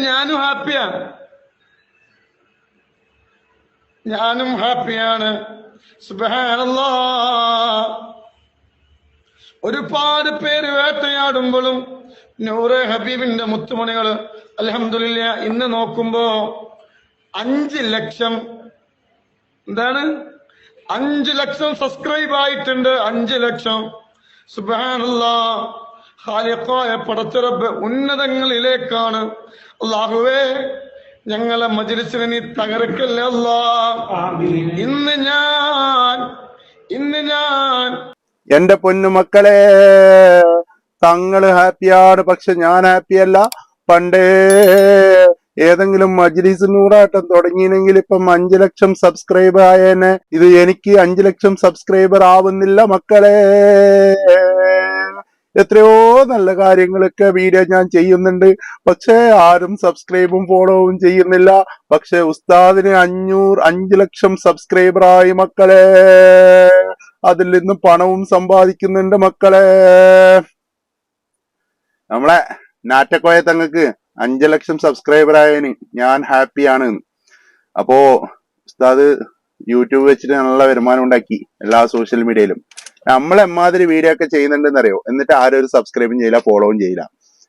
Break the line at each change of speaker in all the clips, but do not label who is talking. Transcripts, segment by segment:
ഞാനും ഹാപ്പിയാണ്. ഞാനും ഹാപ്പിയാണ്. സുബ്ഹാനല്ലാ. ഒരുപാട് പേര് വേട്ടയാടുമ്പോഴും നൂറെ ഹബീബിന്റെ മുത്തുമണികൾ അലഹമില്ല ഇന്ന് നോക്കുമ്പോ അഞ്ച് ലക്ഷം എന്താണ്? അഞ്ച് ലക്ഷം സബ്സ്ക്രൈബ് ആയിട്ടുണ്ട്. അഞ്ച് ലക്ഷം. സുബാനുള്ള ഹാലിഖായ പടച്ചുറപ്പ് ഉന്നതങ്ങളിലേക്കാണ്. അള്ളാഹുവേ ഞങ്ങളെ മജിലിസിനെ നീ തകർക്കല്ലേ അല്ലാ ഇന്ന് ഞാൻ ഇന്ന് ഞാൻ.
എന്റെ പൊന്നുമക്കളെ തങ്ങൾ ഹാപ്പിയാണ് പക്ഷെ ഞാൻ ഹാപ്പിയല്ല. പണ്ടേ ഏതെങ്കിലും മജ്ലിസ് നൂറാട്ടം തുടങ്ങിയെങ്കിൽ ഇപ്പം അഞ്ചു ലക്ഷം സബ്സ്ക്രൈബർ ആയേനെ. ഇത് എനിക്ക് അഞ്ചു ലക്ഷം സബ്സ്ക്രൈബർ ആവുന്നില്ല മക്കളെ. എത്രയോ നല്ല കാര്യങ്ങളൊക്കെ വീഡിയോ ഞാൻ ചെയ്യുന്നുണ്ട്. പക്ഷെ ആരും സബ്സ്ക്രൈബും ഫോളോവും ചെയ്യുന്നില്ല. പക്ഷെ ഉസ്താദിന് അഞ്ഞൂറ് അഞ്ചു ലക്ഷം സബ്സ്ക്രൈബറായി മക്കളെ. അതിൽ നിന്ന് പണവും സമ്പാദിക്കുന്നുണ്ട് മക്കളെ. നമ്മളെ നാറ്റക്കോയ തങ്ങക്ക് അഞ്ചു ലക്ഷം സബ്സ്ക്രൈബർ ആയതിന് ഞാൻ ഹാപ്പിയാണ്. അപ്പോ ഉസ്താദ് യൂട്യൂബ് വെച്ചിട്ട് നല്ല വരുമാനം ഉണ്ടാക്കി എല്ലാ സോഷ്യൽ മീഡിയയിലും. നമ്മൾ എമ്മാതിരി വീഡിയോ ഒക്കെ ചെയ്യുന്നുണ്ടെന്ന് അറിയോ എന്നിട്ട് ആരും ഒരു സബ്സ്ക്രൈബും ചെയ്യില്ല ഫോളോവും ചെയ്യില്ല.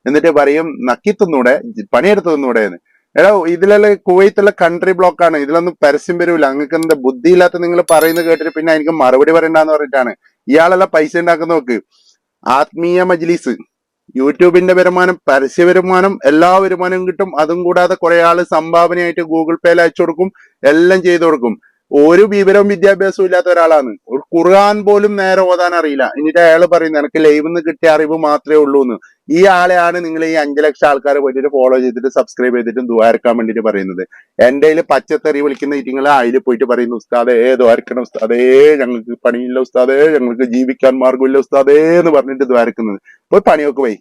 എന്നിട്ട് പറയും നക്കിത്തുന്നൂടെ പണിയെടുത്തുന്നൂടെ പണിയെടുത്ത് തിന്നൂടെ എന്ന് എടാ ഇതിലെല്ലാം കുവൈത്തുള്ള കൺട്രി ബ്ലോക്ക് ആണ്. ഇതിലൊന്നും പരസ്യം വരൂല. നിങ്ങൾക്ക് എന്താ ബുദ്ധിയില്ലാത്ത നിങ്ങൾ പറയുന്നത് കേട്ടിട്ട് പിന്നെ എനിക്ക് മറുപടി പറയണ്ടെന്ന് പറഞ്ഞിട്ടാണ്. ഇയാളെല്ലാം പൈസ ഉണ്ടാക്കുന്ന നോക്ക്. ആത്മീയ മജ്ലിസ്. യൂട്യൂബിന്റെ വരുമാനം പരസ്യ വരുമാനം എല്ലാ വരുമാനവും കിട്ടും. അതും കൂടാതെ കുറെ ആൾ സംഭാവനയായിട്ട് ഗൂഗിൾ പേയിൽ അയച്ചു കൊടുക്കും എല്ലാം ചെയ്തു കൊടുക്കും. ഒരു വിവരവും വിദ്യാഭ്യാസവും ഇല്ലാത്ത ഒരാളാണ്. ഒരു ഖുർആൻ പോലും നേരെ ഓതാൻ അറിയില്ല. എന്നിട്ട് അയാൾ പറയുന്നത് എനിക്ക് ലൈവ് നിന്ന് കിട്ടിയ അറിവ് മാത്രമേ ഉള്ളൂ എന്ന്. ഈ ആളെയാണ് നിങ്ങൾ ഈ അഞ്ചു ലക്ഷം ആൾക്കാരെ പോയിട്ട് ഫോളോ ചെയ്തിട്ട് സബ്സ്ക്രൈബ് ചെയ്തിട്ട് ദ്വാരക്കാൻ വേണ്ടിട്ട് പറയുന്നത്. എന്റെ കയ്യിൽ പച്ചത്തെറി വിളിക്കുന്ന നിങ്ങൾ അതിൽ പോയിട്ട് പറയുന്നു ഉസ്താദേ ദ്വാരക്കണം ഉസ്താദേ ഞങ്ങൾക്ക് പണിയില്ല ഉസ്താദേ ഞങ്ങൾക്ക് ജീവിക്കാൻ മാർഗമില്ല ഉസ്താദേ എന്ന് പറഞ്ഞിട്ട് ദ്വാരക്കുന്നത് പോയി പണിയൊക്കെ പോയി